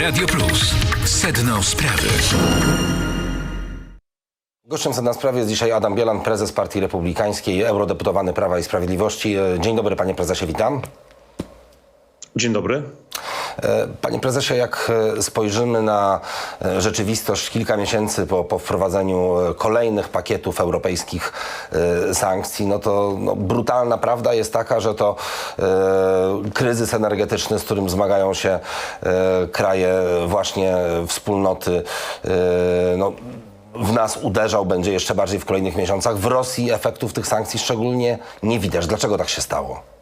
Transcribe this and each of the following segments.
Radio Plus. Sedno sprawy. Gościem sedna sprawy jest dzisiaj Adam Bielan, prezes Partii Republikańskiej, eurodeputowany Prawa i Sprawiedliwości. E, Dzień dobry panie prezesie, witam. Dzień dobry. E, Panie prezesie, jak e, spojrzymy na e, rzeczywistość kilka miesięcy po, po wprowadzeniu kolejnych pakietów europejskich sankcji, no to no, brutalna prawda jest taka, że to kryzys energetyczny, z którym zmagają się kraje właśnie wspólnoty, no, w nas uderzał, będzie jeszcze bardziej w kolejnych miesiącach. W Rosji efektów tych sankcji szczególnie nie widać. Dlaczego tak się stało?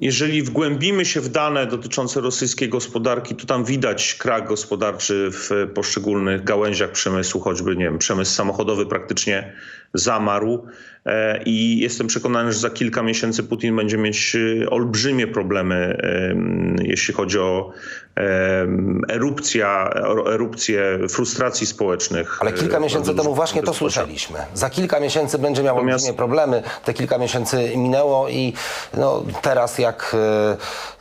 Jeżeli wgłębimy się w dane dotyczące rosyjskiej gospodarki, to tam widać krak gospodarczy w poszczególnych gałęziach przemysłu, choćby nie wiem, przemysł samochodowy praktycznie zamarł. E, I jestem przekonany, że za kilka miesięcy Putin będzie mieć e, olbrzymie problemy, em, jeśli chodzi o erupcja, erupcję frustracji społecznych. Ale kilka e, miesięcy temu właśnie to słyszeliśmy. Za kilka miesięcy będzie miał Natomiast- olbrzymie problemy. Te kilka miesięcy minęło i no, teraz jak e,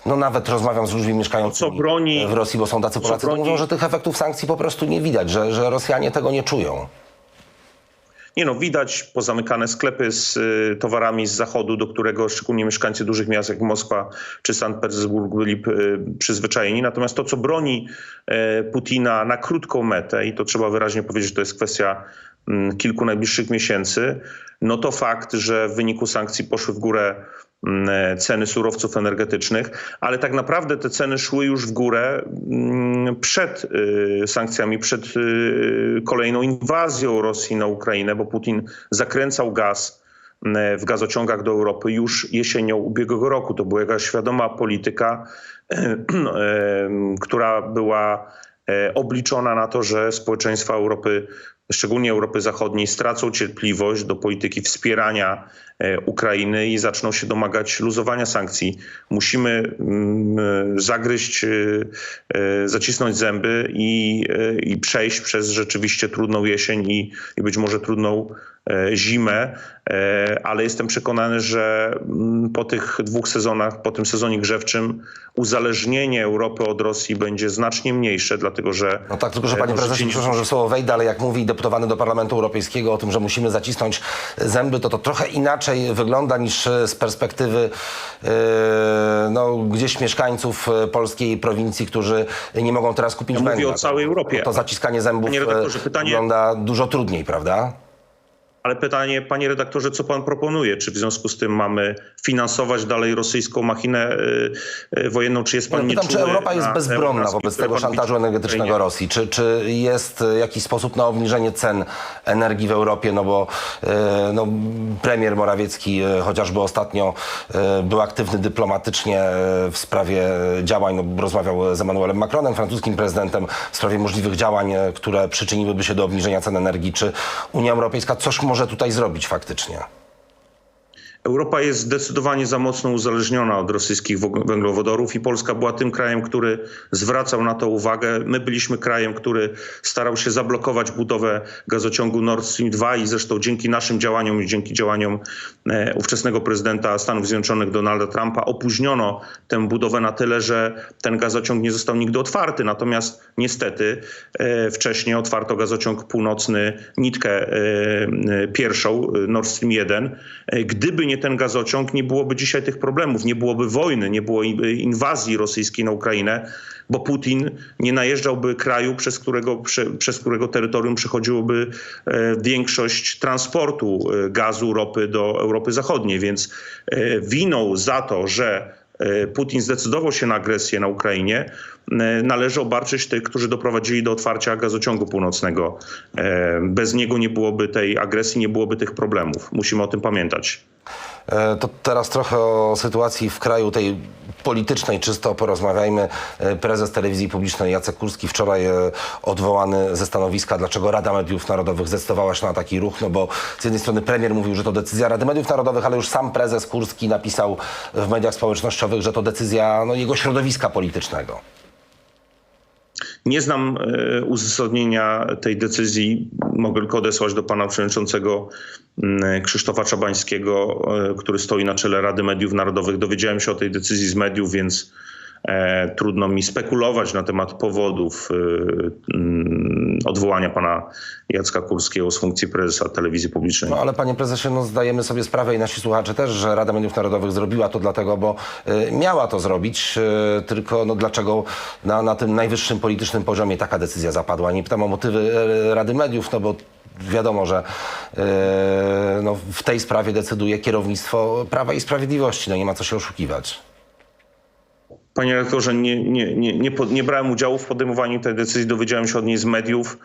no, nawet rozmawiam z ludźmi mieszkającymi Co broni- w Rosji, bo są tacy Polacy, to broni- mówią, że tych efektów sankcji po prostu nie widać, że, że Rosjanie tego nie czują. Nie no, widać pozamykane sklepy z y, towarami z zachodu, do którego szczególnie mieszkańcy dużych miast jak Moskwa czy Sankt Petersburg byli y, przyzwyczajeni. Natomiast to, co broni y, Putina na krótką metę, i to trzeba wyraźnie powiedzieć, że to jest kwestia mm, kilku najbliższych miesięcy, no to fakt, że w wyniku sankcji poszły w górę ceny surowców energetycznych, ale tak naprawdę te ceny szły już w górę mm, przed y, sankcjami, przed y, kolejną inwazją Rosji na Ukrainę, bo Putin zakręcał gaz mm, w gazociągach do Europy już jesienią ubiegłego roku. To była jakaś świadoma polityka, em, która była e, obliczona na to, że społeczeństwa Europy, szczególnie Europy Zachodniej, stracą cierpliwość do polityki wspierania e, Ukrainy i zaczną się domagać luzowania sankcji. Musimy mm, zagryźć, e, e, zacisnąć zęby i, e, i przejść przez rzeczywiście trudną jesień i, i być może trudną e, zimę, e, ale jestem przekonany, że mm, po tych dwóch sezonach, po tym sezonie grzewczym uzależnienie Europy od Rosji będzie znacznie mniejsze, dlatego że... No tak, tylko że e, panie no, prezesie, rzeczywiście- przepraszam, że słowo wejdę, ale jak mówi deputowany do Parlamentu Europejskiego o tym, że musimy zacisnąć zęby, to to trochę inaczej wygląda niż e, z perspektywy e, no, gdzieś mieszkańców e, polskiej prowincji, którzy nie mogą teraz kupić Ja mówię węgla. o całej Europie. To zaciskanie zębów Panie redaktorze, e, pytanie- wygląda dużo trudniej, prawda? Ale pytanie, panie redaktorze, co pan proponuje? Czy w związku z tym mamy finansować dalej rosyjską machinę y, y, wojenną? Czy jest pan Ja pytam, czy Europa jest na bezbronna wobec tego szantażu energetycznego? Rosji? Czy, czy jest e, jakiś sposób na obniżenie cen energii w Europie? No bo no, premier Morawiecki chociażby ostatnio był aktywny dyplomatycznie w sprawie działań, no, rozmawiał z Emmanuelem Macronem, francuskim prezydentem, w sprawie możliwych działań, które przyczyniłyby się do obniżenia cen energii. Czy Unia Europejska coś może tutaj zrobić faktycznie? Europa jest zdecydowanie za mocno uzależniona od rosyjskich węglowodorów i Polska była tym krajem, który zwracał na to uwagę. My byliśmy krajem, który starał się zablokować budowę gazociągu Nord Stream 2 i zresztą dzięki naszym działaniom i dzięki działaniom e, ówczesnego prezydenta Stanów Zjednoczonych Donalda Trumpa opóźniono tę budowę na tyle, że ten gazociąg nie został nigdy otwarty. Natomiast niestety e, wcześniej otwarto gazociąg północny, nitkę e, pierwszą, Nord Stream 1. E, Gdyby nie ten gazociąg, nie byłoby dzisiaj tych problemów, nie byłoby wojny, nie było inwazji rosyjskiej na Ukrainę, bo Putin nie najeżdżałby kraju, przez którego, prze, przez którego terytorium przechodziłoby e, większość transportu e, gazu, ropy do Europy Zachodniej. Więc e, winą za to, że Putin zdecydował się na agresję na Ukrainie, należy obarczyć tych, którzy doprowadzili do otwarcia gazociągu północnego. Bez niego nie byłoby tej agresji, nie byłoby tych problemów. Musimy o tym pamiętać. E, To teraz trochę o sytuacji w kraju tej politycznej czysto porozmawiajmy. E, Prezes telewizji publicznej Jacek Kurski wczoraj e, odwołany ze stanowiska, dlaczego Rada Mediów Narodowych zdecydowała się na taki ruch, no bo z jednej strony premier mówił, że to decyzja Rady Mediów Narodowych, ale już sam prezes Kurski napisał w mediach społecznościowych, że to decyzja no, jego środowiska politycznego. Nie znam e, uzasadnienia tej decyzji. Mogę tylko odesłać do pana przewodniczącego Krzysztofa Czabańskiego, e, który stoi na czele Rady Mediów Narodowych. Dowiedziałem się o tej decyzji z mediów, więc trudno mi spekulować na temat powodów e, mm, odwołania pana Jacka Kurskiego z funkcji prezesa telewizji publicznej. No ale panie prezesie, no zdajemy sobie sprawę i nasi słuchacze też, że Rada Mediów Narodowych zrobiła to dlatego, bo y, miała to zrobić, tylko no dlaczego na, na tym najwyższym politycznym poziomie taka decyzja zapadła. Nie pytam o motywy Rady Mediów, no bo wiadomo, że no, w tej sprawie decyduje kierownictwo Prawa i Sprawiedliwości, no nie ma co się oszukiwać. Panie rektorze, nie, nie, nie, nie, pod, nie brałem udziału w podejmowaniu tej decyzji, dowiedziałem się od niej z mediów,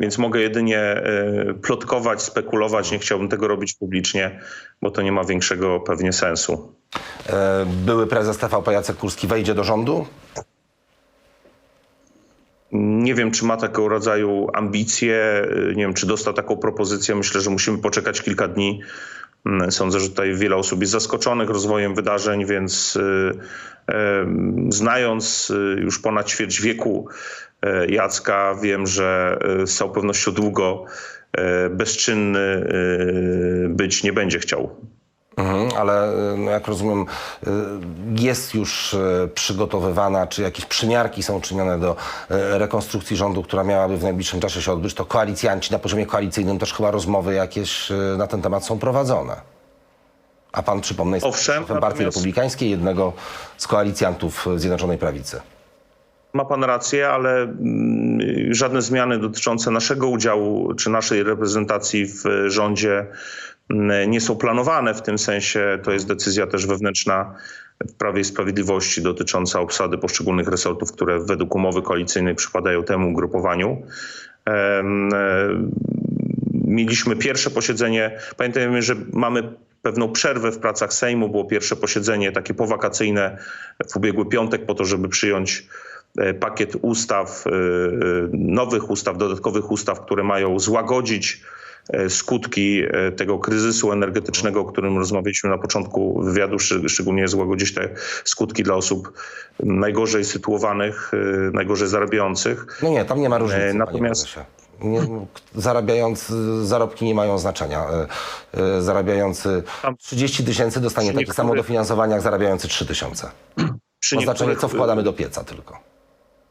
więc mogę jedynie e, plotkować, spekulować. Nie chciałbym tego robić publicznie, bo to nie ma większego pewnie sensu. Y, były prezes TVP Jacek Kurski wejdzie do rządu? Nie wiem, czy ma takiego rodzaju ambicje, nie wiem, czy dostał taką propozycję. Myślę, że musimy poczekać kilka dni. Mm, Sądzę, że tutaj wiele osób jest zaskoczonych rozwojem wydarzeń, więc y, y, znając y, już ponad ćwierć wieku Jacka, wiem, że z całą pewnością długo bezczynny być nie będzie chciał. Mhm, ale y, no jak rozumiem, y, jest już y, przygotowywana, czy jakieś przymiarki są czynione do rekonstrukcji rządu, która miałaby w najbliższym czasie się odbyć, to koalicjanci na poziomie koalicyjnym też chyba rozmowy jakieś na ten temat są prowadzone. A pan, przypomnę, jest Owszem, Partii natomiast- Republikańskiej, jednego z koalicjantów Zjednoczonej Prawicy. Ma pan rację, ale mm, żadne zmiany dotyczące naszego udziału czy naszej reprezentacji w rządzie nie są planowane. W tym sensie to jest decyzja też wewnętrzna w Prawie i Sprawiedliwości dotycząca obsady poszczególnych resortów, które według umowy koalicyjnej przypadają temu ugrupowaniu. E, Mieliśmy pierwsze posiedzenie. Pamiętajmy, że mamy pewną przerwę w pracach Sejmu. Było pierwsze posiedzenie takie powakacyjne w ubiegły piątek po to, żeby przyjąć e, pakiet ustaw, e, nowych ustaw, dodatkowych ustaw, które mają złagodzić skutki e, tego kryzysu energetycznego, o którym rozmawialiśmy na początku wywiadu, szczególnie złagodzić te skutki dla osób najgorzej sytuowanych, e, najgorzej zarabiających. No nie, tam nie ma różnicy, E, natomiast-. Nie, zarabiając, zarobki nie mają znaczenia. Zarabiający Tam- 30 tysięcy dostanie takie samo dofinansowanie jak zarabiający 3 tysiące. Ma znaczenie, co wkładamy do pieca tylko.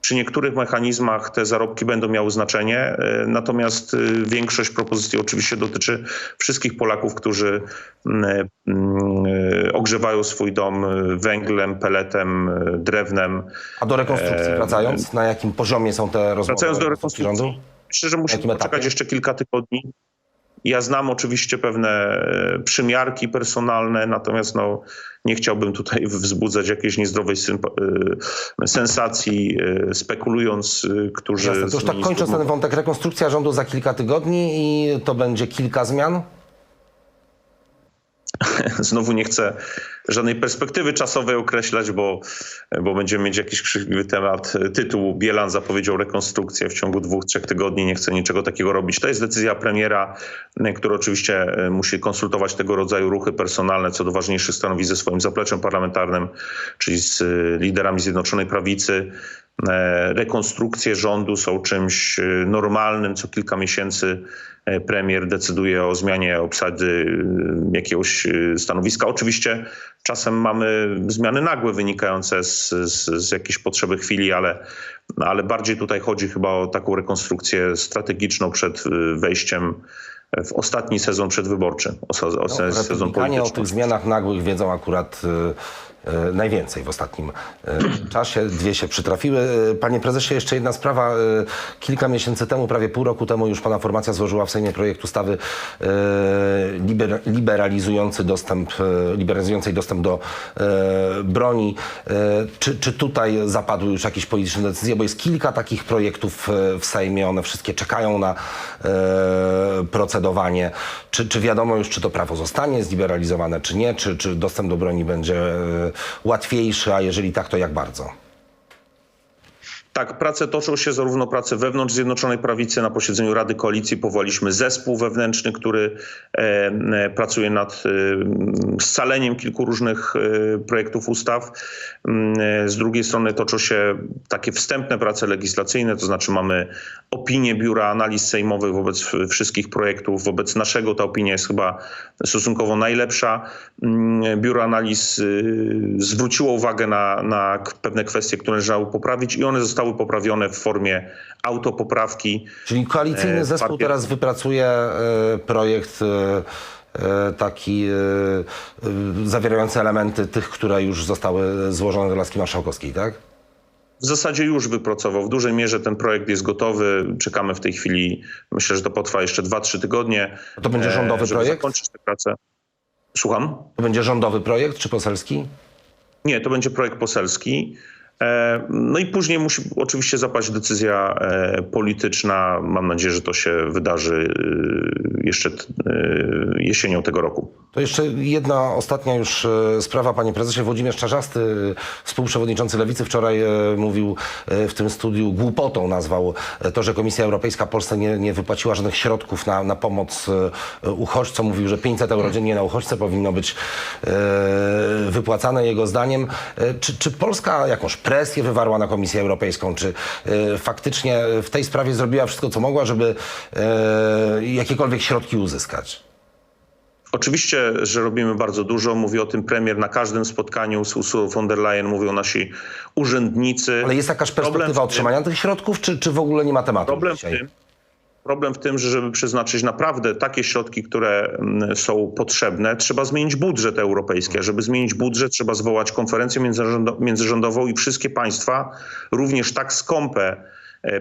Przy niektórych mechanizmach te zarobki będą miały znaczenie, e, natomiast e, większość propozycji oczywiście dotyczy wszystkich Polaków, którzy mm, mm, e, ogrzewają swój dom węglem, peletem, drewnem. A do rekonstrukcji wracając, na jakim poziomie są te rozmowy? Wracając do rekonstrukcji, rządu? myślę, że musimy poczekać jeszcze kilka tygodni. Ja znam oczywiście pewne e, przymiarki personalne, natomiast no, nie chciałbym tutaj wzbudzać jakiejś niezdrowej e, sensacji, e, spekulując, którzy... Jasne. To już tak kończąc ten wątek, rekonstrukcja rządu za kilka tygodni i to będzie kilka zmian? Znowu nie chcę żadnej perspektywy czasowej określać, bo, bo będziemy mieć jakiś krzywliwy temat. Tytuł Bielan zapowiedział rekonstrukcję w ciągu dwóch, trzech tygodni. Nie chcę niczego takiego robić. To jest decyzja premiera, który oczywiście e, musi konsultować tego rodzaju ruchy personalne co do ważniejszych stanowisk ze swoim zapleczem parlamentarnym, czyli z e, liderami Zjednoczonej Prawicy. E, Rekonstrukcje rządu są czymś e, normalnym. Co kilka miesięcy e, premier decyduje o zmianie obsady jakiegoś stanowiska. Oczywiście czasem mamy zmiany nagłe wynikające z, z, z jakiejś potrzeby chwili, ale, ale bardziej tutaj chodzi chyba o taką rekonstrukcję strategiczną przed wejściem w ostatni sezon przedwyborczy, o, se- o se- sezon Republikanie o polityczny. tych zmianach nagłych wiedzą akurat najwięcej w ostatnim y, czasie. Dwie się przytrafiły. Y, Panie prezesie, jeszcze jedna sprawa. Kilka miesięcy temu, prawie pół roku temu już pana formacja złożyła w Sejmie projekt ustawy liber, liberalizujący dostęp, liberalizującej dostęp do broni. Czy, czy tutaj zapadły już jakieś polityczne decyzje? Bo jest kilka takich projektów w Sejmie. One wszystkie czekają na procedowanie. Czy, czy wiadomo już, czy to prawo zostanie zliberalizowane, czy nie? Czy, czy dostęp do broni będzie łatwiejszy, a jeżeli tak, to jak bardzo? Tak, prace toczą się, zarówno prace wewnątrz Zjednoczonej Prawicy. Na posiedzeniu Rady Koalicji powołaliśmy zespół wewnętrzny, który e, e, pracuje nad e, scaleniem kilku różnych e, projektów ustaw. Mm, e, Z drugiej strony toczą się takie wstępne prace legislacyjne, to znaczy mamy opinię Biura Analiz Sejmowych wobec wszystkich projektów. Wobec naszego ta opinia jest chyba stosunkowo najlepsza. Mm, Biuro Analiz y, zwróciło uwagę na, na pewne kwestie, które należało poprawić i one zostały poprawione w formie autopoprawki. Czyli koalicyjny E, zespół papier- teraz wypracuje e, projekt e, e, taki zawierający elementy tych, które już zostały złożone do laski marszałkowskiej, tak? W zasadzie już wypracował. W dużej mierze ten projekt jest gotowy. Czekamy w tej chwili. Myślę, że to potrwa jeszcze 2-3 tygodnie. To będzie rządowy żeby projekt? zakończyć tę pracę. Słucham? To będzie rządowy projekt czy poselski? Nie, to będzie projekt poselski. E, No i później musi oczywiście zapaść decyzja e, polityczna. Mam nadzieję, że to się wydarzy e, jeszcze jesienią tego roku. To jeszcze jedna ostatnia już e, sprawa, panie prezesie. Włodzimierz Czarzasty, współprzewodniczący Lewicy, wczoraj e, mówił e, w tym studiu, głupotą nazwał to, że Komisja Europejska Polsce nie, nie wypłaciła żadnych środków na, na pomoc uchodźcom. Mówił, że 500 euro dziennie na uchodźcę powinno być wypłacane jego zdaniem. Czy, czy Polska jakąś presję wywarła na Komisję Europejską? Czy faktycznie w tej sprawie zrobiła wszystko, co mogła, żeby jakiekolwiek środki uzyskać? Oczywiście, że robimy bardzo dużo. Mówi o tym premier na każdym spotkaniu z Ursulą von der Leyen, mówią nasi urzędnicy. Ale jest jakaś Problem perspektywa w tym- otrzymania tych środków, czy, czy w ogóle nie ma tematu Problem w dzisiaj? tym, problem w tym, że żeby przeznaczyć naprawdę takie środki, które mm, są potrzebne, trzeba zmienić budżet europejski. A żeby zmienić budżet, trzeba zwołać konferencję międzyrządo- międzyrządową i wszystkie państwa, również tak skąpe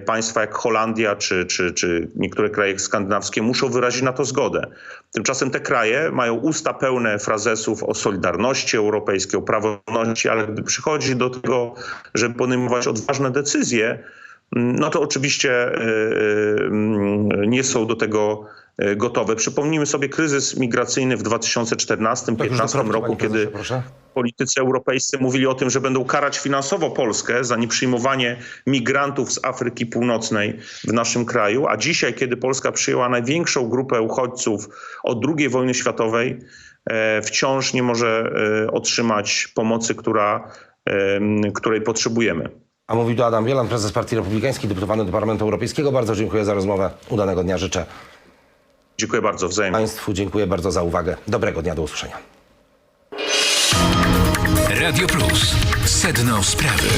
państwa jak Holandia czy, czy, czy niektóre kraje skandynawskie muszą wyrazić na to zgodę. Tymczasem te kraje mają usta pełne frazesów o solidarności europejskiej, o praworządności, ale gdy przychodzi do tego, żeby podejmować odważne decyzje, no to oczywiście y, y, mm, nie są do tego gotowe. Przypomnijmy sobie kryzys migracyjny w 2014-2015 Tak, już do kropki, roku, kiedy proszę. politycy europejscy mówili o tym, że będą karać finansowo Polskę za nieprzyjmowanie migrantów z Afryki Północnej w naszym kraju, a dzisiaj, kiedy Polska przyjęła największą grupę uchodźców od II wojny światowej, e, wciąż nie może e, otrzymać pomocy, która, której potrzebujemy. A mówi tu Adam Wielan, prezes Partii Republikańskiej, deputowany do Parlamentu Europejskiego. Bardzo dziękuję za rozmowę. Udanego dnia życzę. Dziękuję bardzo, wzajemnie. Państwu dziękuję bardzo za uwagę. Dobrego dnia, do usłyszenia. Radio Plus. Sedno sprawy.